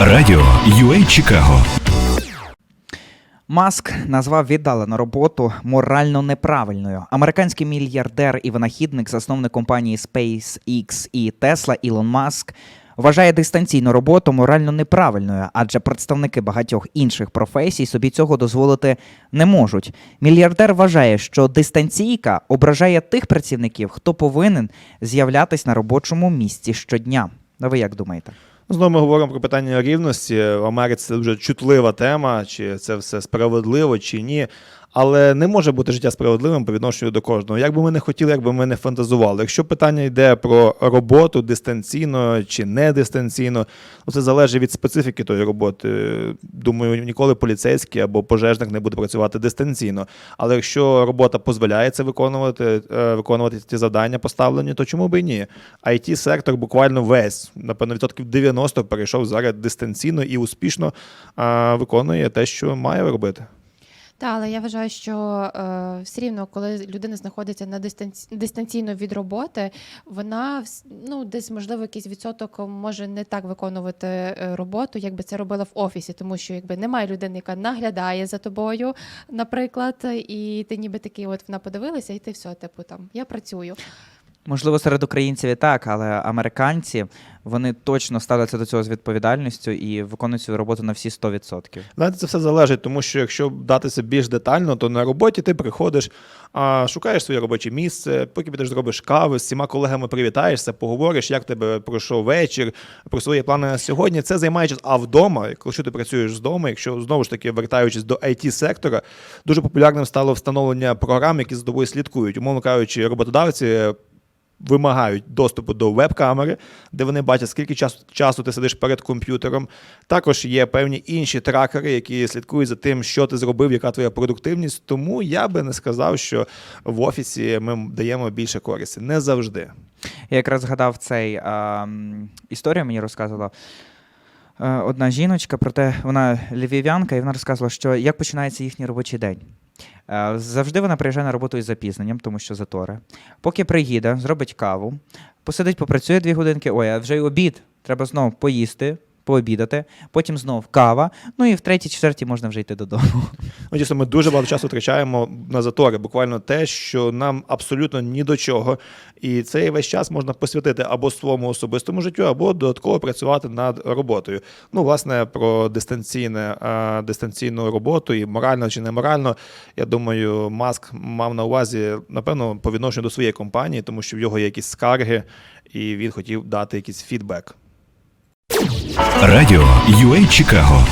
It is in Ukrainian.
Радіо UA Чикаго. Маск назвав віддалену роботу морально неправильною. Американський мільярдер і винахідник, засновник компанії SpaceX і Tesla Ілон Маск вважає дистанційну роботу морально неправильною, адже представники багатьох інших професій собі цього дозволити не можуть. Мільярдер вважає, що дистанційка ображає тих працівників, хто повинен з'являтись на робочому місці щодня. А ви як думаєте? Знову ми говоримо про питання рівності. В Америці це дуже чутлива тема, чи це все справедливо, чи ні. Але не може бути життя справедливим по відношенню до кожного. Як би ми не хотіли, як би ми не фантазували. Якщо питання йде про роботу дистанційно чи не дистанційно, ну це залежить від специфіки тої роботи. Думаю, ніколи поліцейський або пожежник не буде працювати дистанційно. Але якщо робота дозволяє це виконувати, е, виконувати ті завдання поставлені, то чому би і ні? it сектор буквально весь, напевно, відсотків 90 перейшов зараз дистанційно і успішно виконує те, що має робити. Так, але я вважаю, що е, все рівно, коли людина знаходиться на дистанці... дистанційно від роботи, вона ну десь можливо якийсь відсоток може не так виконувати е, роботу, якби це робила в офісі, тому що якби немає людини, яка наглядає за тобою, наприклад, і ти ніби такий, от вона подивилася, і ти все, типу там я працюю. Можливо, серед українців і так, але американці вони точно ставляться до цього з відповідальністю і виконують свою роботу на всі 100%. Знаєте, це все залежить, тому що якщо датися більш детально, то на роботі ти приходиш, а, шукаєш своє робоче місце, поки підеш зробиш кави, з всіма колегами привітаєшся, поговориш, як тебе пройшов вечір, про свої плани на сьогодні. Це займає час. А вдома, якщо ти працюєш з дому, якщо знову ж таки вертаючись до it сектора, дуже популярним стало встановлення програм, які за тобою слідкують. Умовно кажучи, роботодавці. Вимагають доступу до веб-камери, де вони бачать, скільки часу, часу ти сидиш перед комп'ютером. Також є певні інші тракери, які слідкують за тим, що ти зробив, яка твоя продуктивність. Тому я би не сказав, що в офісі ми даємо більше користі. Не завжди. Я якраз згадав цей а, історію, мені розказувала е, одна жіночка про те, вона львів'янка, і вона розказувала, що як починається їхній робочий день. Е, Завжди вона приїжджає на роботу із запізненням, тому що затори. Поки приїде, зробить каву, посидить, попрацює дві годинки, ой, а вже й обід. Треба знову поїсти, пообідати, потім знов кава. Ну і в третій, четвертій можна вже йти додому. Ну, дійсно, ми дуже багато часу втрачаємо на затори. Буквально те, що нам абсолютно ні до чого. І цей весь час можна посвятити або своєму особистому життю, або додатково працювати над роботою. Ну, власне, про дистанційне, е, дистанційну роботу і морально чи не морально, я думаю, Маск мав на увазі, напевно, по відношенню до своєї компанії, тому що в його є якісь скарги, і він хотів дати якийсь фідбек. Радіо UA Чикаго.